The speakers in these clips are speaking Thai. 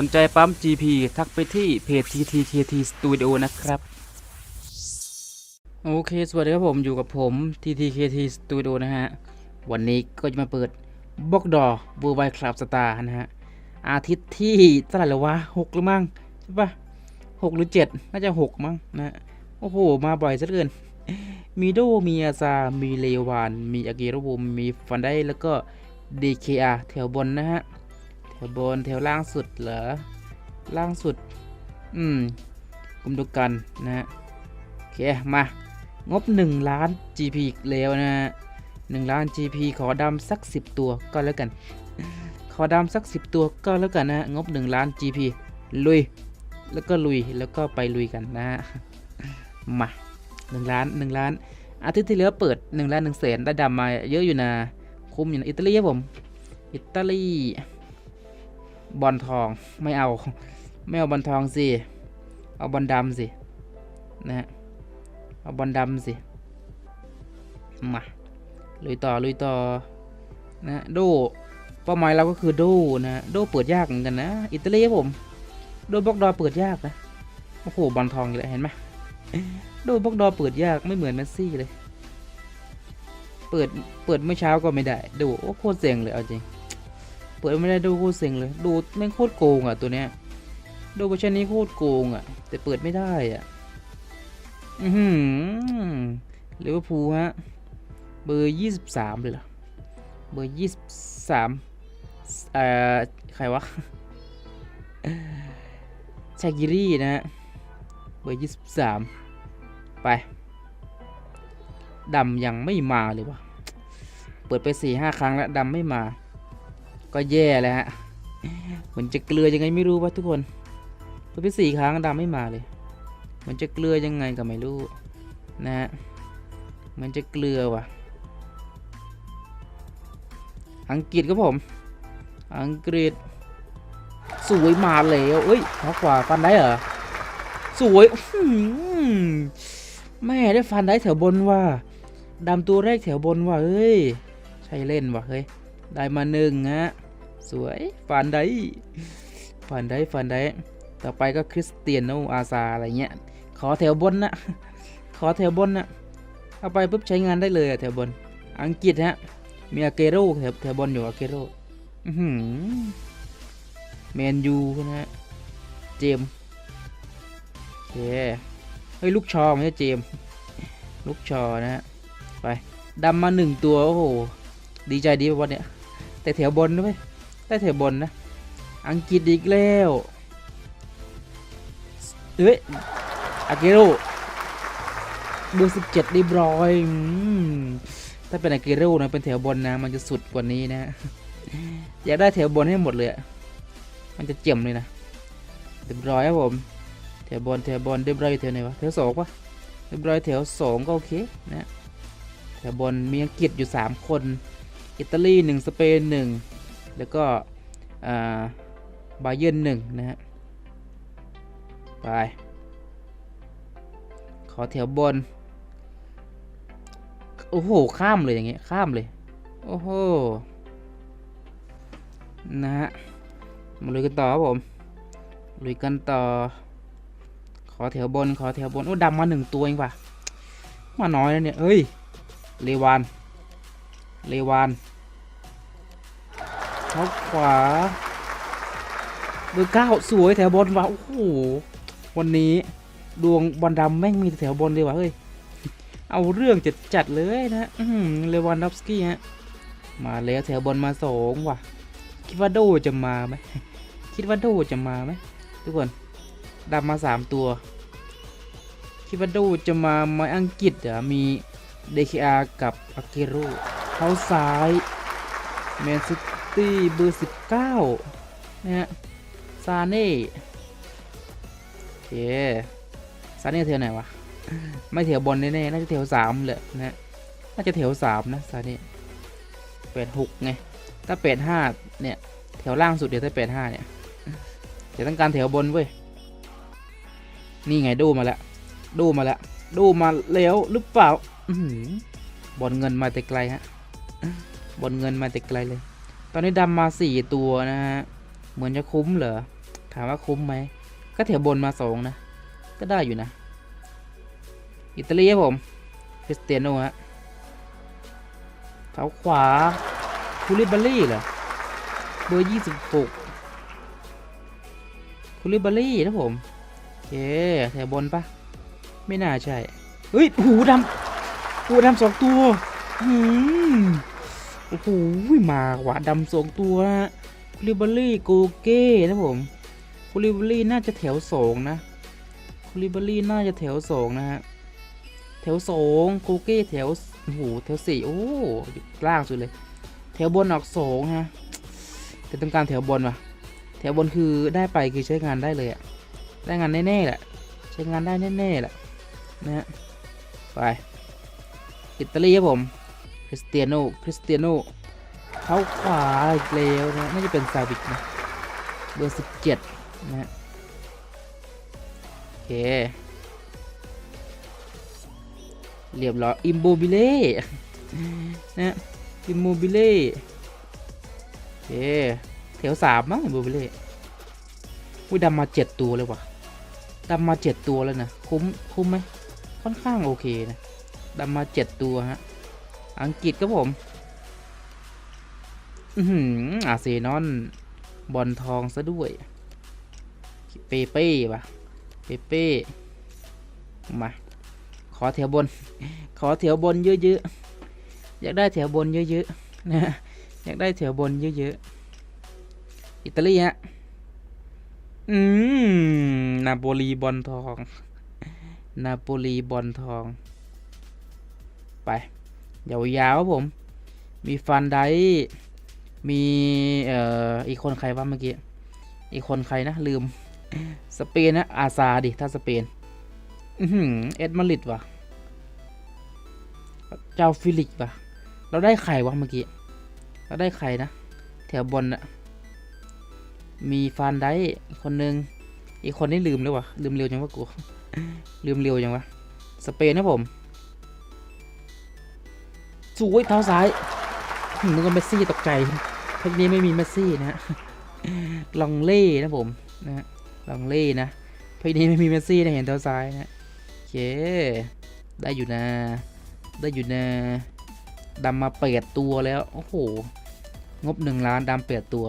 สนใจปั๊ม GP ทักไปที่เพจ TTKT Studio นะครับ โอเค สวัสดีครับผมอยู่กับผม TTKT Studio นะฮะ วันนี้ก็จะมาเปิดบล็อกดอเวอร์ไวคลับสตาร์นะฮะ อาทิตย์ที่เท่าไหร่แล้ววะหกหรือมั้งใช่ปะหกหรือเจ็ดน่าจะหกมั้งนะ โอ้โห มาบ่อยซะเหลือเกิน มีโด มีอาซา มีเลวาน มีอากิระบุมมีฟันได้แล้วก็ DKR แถวบนนะฮะ วบนแถวล่างสุดเหรอ ล่างสุด อืมกุมดูกันนะฮะโอเค มา งบ 1 ล้าน GP อีกแล้วนะฮะ1ล้าน GP ขอดำสัก 10 ตัวก็แล้วกัน ขอดำสัก 10 ตัวก็แล้วกันนะฮะงบ 1 ล้าน GP ลุย แล้วก็ลุย แล้วก็ไปลุยกันนะฮะ มา1ล้าน1ล้าน อาทิตย์ที่แล้วเปิด1ล้าน1แสนได้ดำมาเยอะอยู่นะ คุ้มอยู่นะ อิตาลีครับผม อิตาลี บอลทองไม่เอา ไม่เอาบอลทองสิ เอาบอลดำสิ นะฮะ เอาบอลดำสิ มา ลุยต่อ ลุยต่อ นะโดเป้าหมายเราก็คือโดนะโดเปิดยากเหมือนกันนะ อิตาลีครับผม โดบล็อกดอเปิดยากนะ โอ้โห บอลทองอีกแล้วเห็นไหมโดบล็อกดอเปิดยากไม่เหมือนแมสซี่เลย เปิด เปิดเมื่อเช้าก็ไม่ได้ ดู โอ้โคตรเซ็งเลยเอาจริง ปิดไม่ได้ดูโคตรเซ็งเลย ดูแม่งโคตรโกงอะตัวเนี้ย ดูเวอร์ชันนี้โคตรโกงอะ แต่เปิดไม่ได้อะ อือหือลิเวอร์พูลฮะ เบอร์ยี่สิบสามเลยเหรอ เบอร์ยี่สิบสามเอ่อ ใครวะชากิรี่นะฮะ เบอร์ยี่สิบสามไป ดำยังไม่มาเลยวะเปิดไปสี่ห้าครั้งแล้วดำไม่มา ก็แย่แล้วฮะเหมือนจะเกลือยังไงไม่รู้วะทุกคนเปิดไปสี่ครั้งดำไม่มาเลยเหมันจะเกลือยังไงก็ไม่รู้นะฮะเหมันจะเกลือว่ะ อังกฤษครับผม อังกฤษ สวยมาแล้วเอ้ยท็อกกว่าฟันได้เหรอ สวยแม่ได้ฟันได้แถวบนว่ะดำตัวแรกแถวบนว่ะเฮ้ย ใช่เล่นว่ะเฮ้ย ได้มาหนึ่งฮะ สวยฟันได้ฟันได้ฟันได้ต่อไปก็คริสเตียโนอาซาอะไรเงี้ย ขอแถวบนนะ ขอแถวบนนะเอาไปปุ๊บใช้งานได้เลยอะแถวบน อังกฤษฮะ มีอาเกโรแถวแถวบนอยู่อาเกโร่อื้อหือแมนยูนะฮะ เจมโอเคเฮ้ยลูกชอไม่ใช่เจม ลูกชอนะฮะ ไปดำมาหนึ่งตัว โอ้โห ดีใจดีวันเนี้ยแต่แถวบนนะเว้ย ได้แถวบนนะ อังกฤษอีกแล้วเฮ้ยอาเกโร่เบอร์สิบเจ็ดเรีบรอยถ้าเป็นอาเกโร่นะเป็นแถวบนนะ มันจะสุดกว่านี้นะอยากได้แถวบนให้หมดเลย มันจะเจ่มเลยนะเรียบร้อยครับผม แถวบนแถวบนเรียบร้อยแถวไหนวะแถวสองปะเรียบร้อยแถวสองก็โอเคนะแถวบนมีอังกฤษอยู่3คน อิตาลี1สเปน1 แล้วก็อ่าบาเยิร์นหนึ่งนะฮะ ไป ขอแถวบน โอ้โห ข้ามเลยอย่างเงี้ย ข้ามเลย โอ้โห นะฮะ มาลุยกันต่อครับผม ลุยกันต่อ ขอแถวบน ขอแถวบน โอ้ดำมาหนึ่งตัวเองว่ะ มาน้อยแล้วเนี่ยเฮ้ย เลวาน เลวาน เท้าขวา เบอร์เก้าสวยแถวบนว่ะโอ้โห วันนี้ดวงบอลดำแม่งมีแถวบนเลยว่ะเฮ้ย เอาเรื่องจัดจัดเลยนะอื้อหือเลวานดอฟสกี้ฮะ มาแล้วแถวบนมาสองว่ะ คิดว่าโดจะมาไหม คิดว่าโดจะมาไหมทุกคนดำมาสามตัว คิดว่าโดจะมาไหมอังกฤษเหรอะมี DKR กับอากโร่เท้าซ้ายแมนซิ ตี้เบอร์ 19นะฮะซาเน่โอเคซาเน่แถวไหนวะ ไม่แถวบอลแน่ๆน่าจะแถวสามเลยนะฮะน่าจะแถวสามนะซาเน่แปดหกไง ถ้าแปดห้าเนี่ยแถวล่างสุดเดี๋ยวถ้าแปดห้าเนี่ยเดี๋ยวต้องการแถวบนเว้ย นี่ไงดูมาแล้ว ดูมาแล้ว ดูมาแล้วหรือเปล่า อื้อหือบอลเงินมาแต่ไกลฮะบอลเงินมาแต่ไกลเลย ตอนนี้ดำมาสี่ตัวนะฮะ เหมือนจะคุ้มเหรอ ถามว่าคุ้มไหม ก็แถวบนมาสองนะ ก็ได้อยู่นะ อิตาลีครับผมคริสเตียโนฮะเท้าขวาคูลิบาลี่เหรอ เบอร์ยี่สิบหกคูลิบาลี่นะผมโอเคแถวบนปะไม่น่าใช่ เฮ้ยหูดำหูดำสองตัว หืม อ้โหมาหวาดำสองตัวฮะคูลิบาลี่โกเก้นะผมคูลิบาลี่น่าจะแถวสองนะคูลิบาลี่น่าจะแถวสองนะฮะแถวสองโกเก้แถวโอ้โหแถวสี่โอ้ยกล่างสุดเลย แถวบนออกสองฮะแต่ต้องการแถวบนว่ะแถวบนคือได้ไปคือใช้งานได้เลยอะได้งานแน่ๆแหละใช้งานได้แน่ๆแหละนะฮะไปอิตาลีครับผม ริสเตียโนคริสเตียโนเข้าขวาอีกแล้วนะน่าจะเป็นซาบิกนะเบอร์สิบเจ็ดนะฮะโอเค เรียบร้อยอิมโบบิเล่นะอิมโบบิเล่โอเคแถวสามมั้งอิมโบบิเล่อุ้ยดำมาเจ็ดตัวเลยว่ะดำมาเจ็ดตัวแล้วนะคุ้มคุ้มไหมค่อนข้างโอเคนะดำมาเจ็ดตัวฮะ อังกฤษครับผม อือหือาเซนอลบอลทองซะด้วย เปเป้ปะเปเป้มา ขอแถวบน ขอแถวบนเยอะๆ อยากได้แถวบนเยอะๆ นะฮะอยากได้แถวบนเยอะๆ อิตาลีฮะ อืม นาโปลีบอลทอง นาโปลีบอลทอง ไป ยาวๆครับผม มีฟันไดมีเอ่ออีกคนใครวะเมื่อกี้ อีกคนใครนะ ลืม สเปนนะอาซาดิ ถ้าสเปนอเอ็ดมาริดวะเจ้าฟิลิกวะเราได้ใครวะเมื่อกี้ เราได้ใครนะ แถวบนอะมีฟานได้คนนึง อีกคนนี่ลืมแล้ววะลืมเร็วจังวะกู ลืมเร็วจังวะ สเปนนะผม สวยเท้าซ้ายหึนึกว่าเมสซี่ตกใจเพรนี้ไม่มีเมสซี่นะลองเล่นะผมนะฮะลองเล่นะเพรนี้ไม่มีเมสซี่นะเห็นเท้าซ้ายนะโอเคได้อยู่นะ ได้อยู่นะดำมาเปดตัวแล้ว โอ้โห งบหนึ่งล้านดำเปดตัว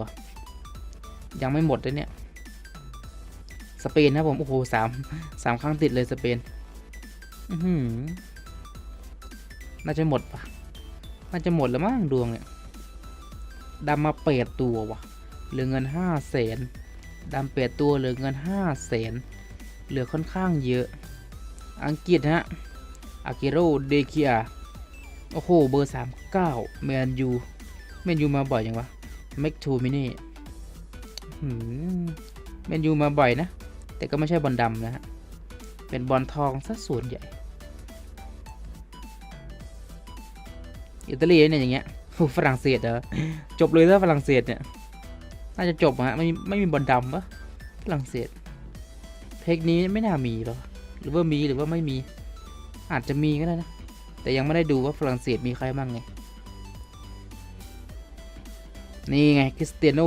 ยังไม่หมดเลยเนี่ย สเปนนะผม โอ้โหสามสามครั้งติดเลยสเปนอืน่าจะหมดปะ น่าจะหมดแล้วมั้งดวงเนี่ยดำมาเปดตัววะเหลือเงินห้าแสนดำเปดตัวเหลือเงินห้าแสนเหลือค่อนข้างเยอะ อังกฤษฮะอากิโรเดเคียโอ้โห เบอร์ 39แมนยูแมนยูมาบ่อยยังวะแม็กทูมินี่แมนยูมาบ่อยนะ แต่ก็ไม่ใช่บอลดำนะฮะ เป็นบอลทองซะส่วนใหญ่ อิตาลีเนี่ยอย่างเงี้ยฝรั่งเศสเหรอจบเลยถ้าฝรั่งเศสเนี่ยน่าจะจบฮะไม่ไม่มีบอลดำปะฝรั่งเศสเพกนี้ไม่น่ามีหรอหรือว่ามีหรือว่าไม่มี อาจจะมีก็ได้นะ แต่ยังไม่ได้ดูว่าฝรั่งเศสมีใครบ้างไงนี่ไงคริสเตียโน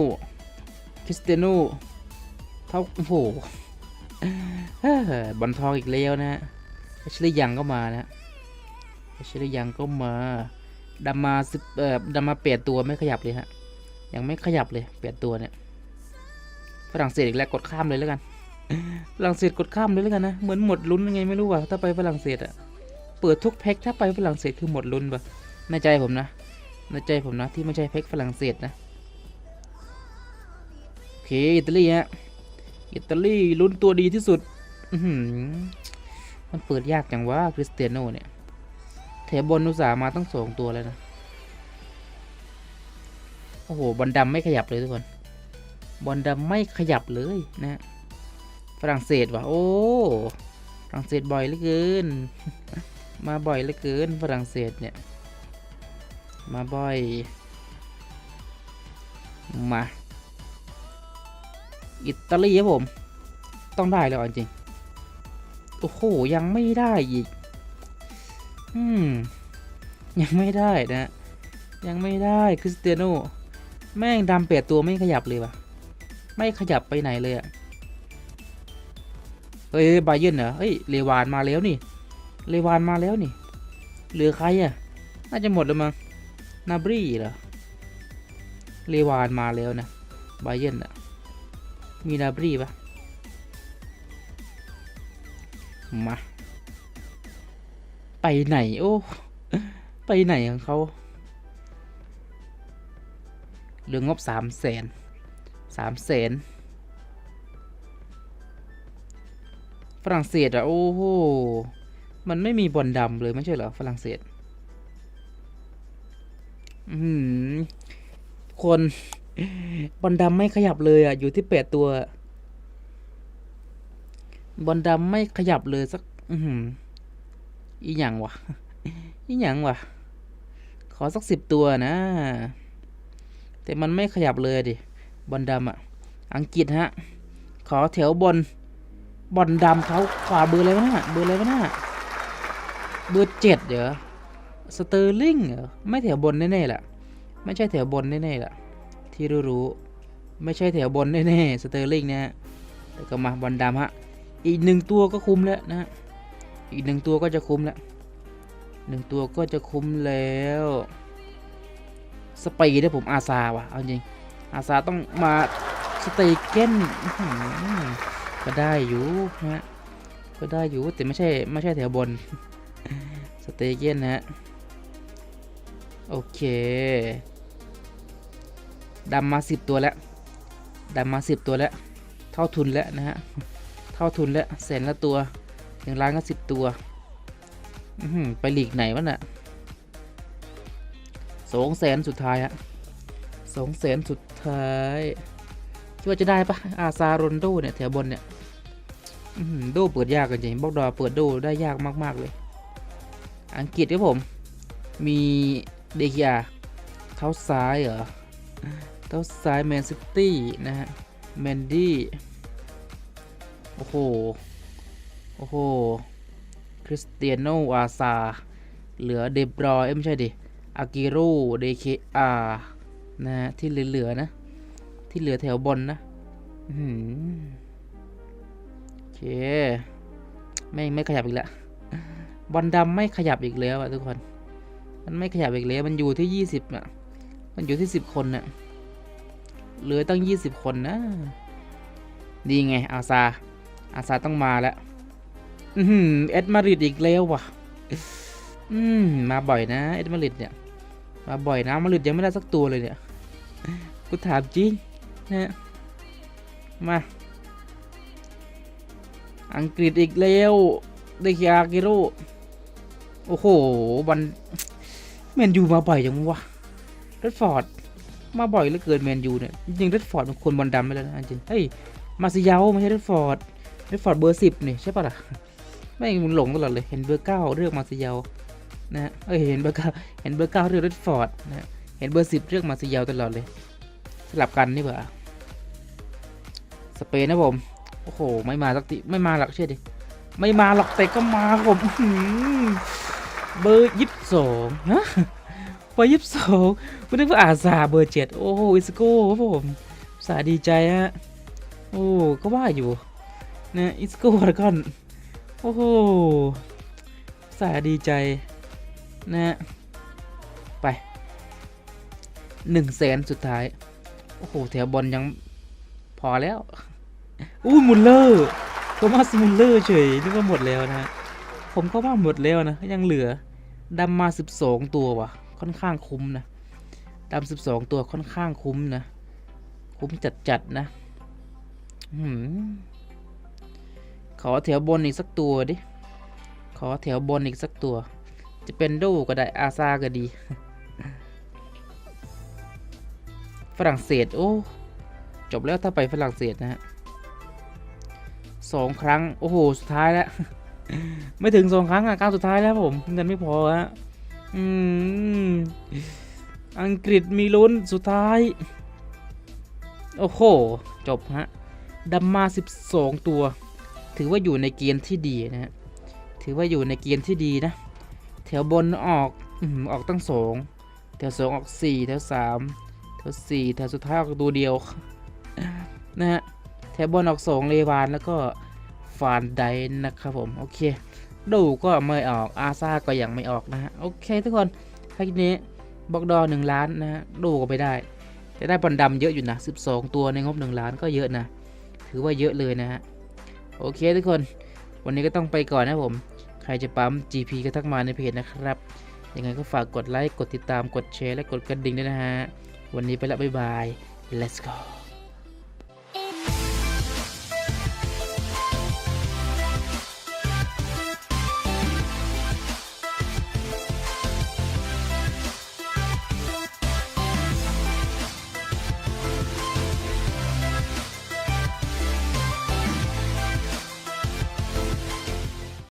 คริสเตียโนเท่าโอ้โหบอลทองอีกแล้วนะฮะเอชลียังก็มานะเอชลียังก็มา ดัมมาสิบเอ่อดัมมาเปลี่ยนตัวไม่ขยับเลยฮะ ยังไม่ขยับเลยเปลี่ยนตัวเนี่ย ฝรั่งเศสอีกแล้วกดข้ามเลยแล้วกัน ฝรั่งเศสกดข้ามเลยแล้วกันนะ เหมือนหมดลุ้นยังไงไม่รู้ว่ะถ้าไปฝรั่งเศสอะเปิดทุกแพ็คถ้าไปฝรั่งเศสคือหมดลุ้นปะในใจผมนะ ในใจผมนะที่ไม่ใช่แพ็คฝรั่งเศสนะ โอเคอิตาลีฮะ อิตาลีลุ้นตัวดีที่สุดอืมันเปิดยากจังวะคริสเตียโนเนี่ย แถวบนอุตสาห์มาตั้งสองตัวแล้วนะ โอ้โห บอลดำไม่ขยับเลยทุกคน บอลดำไม่ขยับเลยนะฝรั่งเศสว่ะโอ้ฝรั่งเศสบ่อยเหลือเกิน มาบ่อยเหลือเกินฝรั่งเศสเนี่ย มาบ่อย มา อิตาลีครับผม ต้องได้แล้วจริง โอ้โห ยังไม่ได้อีก อืม ยังไม่ได้นะ ยังไม่ได้คริสเตียโนแม่งดำเปียดตัวไม่ขยับเลยว่ะ ไม่ขยับไปไหนเลยอะเฮ้ยบาเยิร์นเหรอเฮ้ยเลวานมาแล้วนี่ เลวานมาแล้วนี่ เหลือใครอะน่าจะหมดแล้วมั้งนาบรีเหรอ เลวานมาแล้วนะบาเยิร์นอะมีนาบรีปะมา ไปไหน โอ้ ไปไหนของเขาเหลืองบสามแสนสามแสนฝรั่งเศสอะโอ้โห มันไม่มีบอลดำเลยไม่ใช่เหรอฝรั่งเศส อือหือคนบอลดำไม่ขยับเลยอะอยู่ที่แปดตัว บอลดำไม่ขยับเลยสัก อือหื อีหยังวะอีหยังวะขอสักสิบตัวนะ แต่มันไม่ขยับเลยดิบอลดำอะอังกฤษฮะ ขอแถวบนบอลดำเขาขวาเบอร์อะไรวะน่ะเบอร์อะไรวะน่ะเบอร์เจ็ดเหรอสเตอร์ลิงเหรอไม่แถวบนแน่ๆแหละไม่ใช่แถวบนแน่ๆแหละที่รู้ๆไม่ใช่แถวบนแน่ๆสเตอร์ลิงนะฮะแต่ก็มาบอลดำฮะอีกหนึ่งตัวก็คุ้มแล้วนะฮะ อีกหนึ่งตัวก็จะคุ้มแล้วหนึ่งตัวก็จะคุ้มแล้ว สปีดเนี่ยผมอาซาว่ะ เอาจริง อาซาต้องมาสเตเกนอื้อหือก็ได้อยู่นะฮะ ก็ได้อยู่แต่ไม่ใช่ ไม่ใช่แถวบน สเตเกนนะฮะ โอเคดำมาสิบตัวแล้วดำมาสิบตัวแล้ว เท่าทุนแล้วนะฮะ เท่าทุนแล้วแสนละตัว หนึ่งล้านก็สิบตัวไปหลีกไหนวะน่ะสองแสนสุดท้ายฮะสองแสนสุดท้ายคิดว่าจะได้ปะอาซาโรนโดเนี่ยแถวบนเนี่ยโดเปิดยากกันจริงบอกดอเปิดโดได้ยากมาก ๆ เลย อังกฤษครับผม มีเดคิอาเท้าซ้ายเหรอเท้าซ้ายแมนซิตี้นะฮะแมนดี้ โอ้โห โอ้โห คริสเตียโนอาซา เหลือเดบรอยไม่ใช่ดิอากิโร่เดเคอานะฮะที่เหลือๆนะ ที่เหลือแถวบนนะอื้อหือโอเค ไม่ไม่ขยับอีกแล้ว บอลดำไม่ขยับอีกแล้วอะทุกคน มันไม่ขยับอีกแล้วมันอยู่ที่ยี่สิบอะมันอยู่ที่สิบคนน่ะเหลือตั้งยี่สิบคนนะ ดีไงอาซาอาซาต้องมาแล้ว อือหือเอ็ดมาริดอีกแล้วว่ะ อืมมาบ่อยนะเอ็ดมาริดเนี่ย มาบ่อยนะมาริดยังไม่ได้สักตัวเลยเนี่ย กูถามจริงนะมา อังกฤษอีกแล้วเดคิอากิโร่โอ้โหบันแมนยูมาบ่อยจังวะเรดฟอร์ดมาบ่อยเหลือเกินแมนยูเนี่ยจริงเรดฟอร์ดมันคนบอลดำไปแล้วนะจริงเฮ้ยมาซิยาไม่ใช่เรดฟอร์ดเรดฟอร์ดเบอร์สิบนี่ใช่ปะล่ะ ไม่มึงหลงตลอดเลยเห็นเบอร์เก้าเลือกมาซิยานะฮะเอ้ยเห็นเบอร์เก้าเห็นเบอร์เก้าเลือกเรดฟอร์ดนะฮะเห็นเบอร์สิบเลือกมาซิยาตลอดเลย สลับกันนี่เปล่าสเปนนะผมโอ้โหไม่มาสักทีไม่มาหรอกเชื่อดิไม่มาหรอกแต่ก็มาผมอื้อหือเบอร์ยี่สิบสองฮะเบอร์ยี่สิบสองคุณนึกว่าอาซาเบอร์เจ็ดโอ้โหอิสโก้ครับผมสาดีใจฮะโอ้ก็ว่าอยู่นะอิสโก้ล้วก่อน โอ้โหสาดีใจนะไปหนึ่งแสนสุดท้าย โอ้โห แถวบอลยังพอแล้ว อู้มุลเลอร์โทมัสมุลเลอร์เฉยนึกว่าหมดแล้วนะ ผมก็ว่าหมดแล้วนะ ยังเหลือดำมาสิบสองตัวว่ะ ค่อนข้างคุ้มนะดำสิบสองตัวค่อนข้างคุ้มนะ คุ้มจัดๆนะหืม ขอแถวบนอีกสักตัวดิ ขอแถวบนอีกสักตัว จะเป็นโดก็ได้อาซาก็ดี ฝรั่งเศสโอ้จบแล้วถ้าไปฝรั่งเศสนะฮะสองครั้ง โอ้โห สุดท้ายแล้ว ไม่ถึงสองครั้งอะก้าวสุดท้ายแล้วผม เงินไม่พอฮะอืมอังกฤษมีลุ้นสุดท้าย โอ้โห จบฮะดัมมา 12 ตัว ถือว่าอยู่ในเกณฑ์ที่ดีนะฮะถือว่าอยู่ในเกณฑ์ที่ดีนะ แถวบนออกออหือออกตั้งสองแถวสองออกสี่แถวสามแถวสี่แถวสุดท้ายออกตัวเดียวนะฮะแถวบนออกสองเลวานแล้วก็ฟานไดนะครับผมโอเคดูก็ไม่ออกอาซาก็ยังไม่ออกนะฮะโอเคทุกคนคลิปนี้บล็อกดอหนึ่งล้านนะฮะดูก็ไปได้แต่ได้บอลดำเยอะอยู่นะ 12 ตัวในงบ 1 ล้านก็เยอะนะ ถือว่าเยอะเลยนะฮะ โอเคทุกคน วันนี้ก็ต้องไปก่อนนะผม ใครจะปั๊ม GP ก็ทักมาในเพจนะครับ ยังไงก็ฝากกดไลค์ กดติดตาม กดแชร์ และกดกระดิ่งด้วยนะฮะ วันนี้ไปละบ๊ายบาย let's go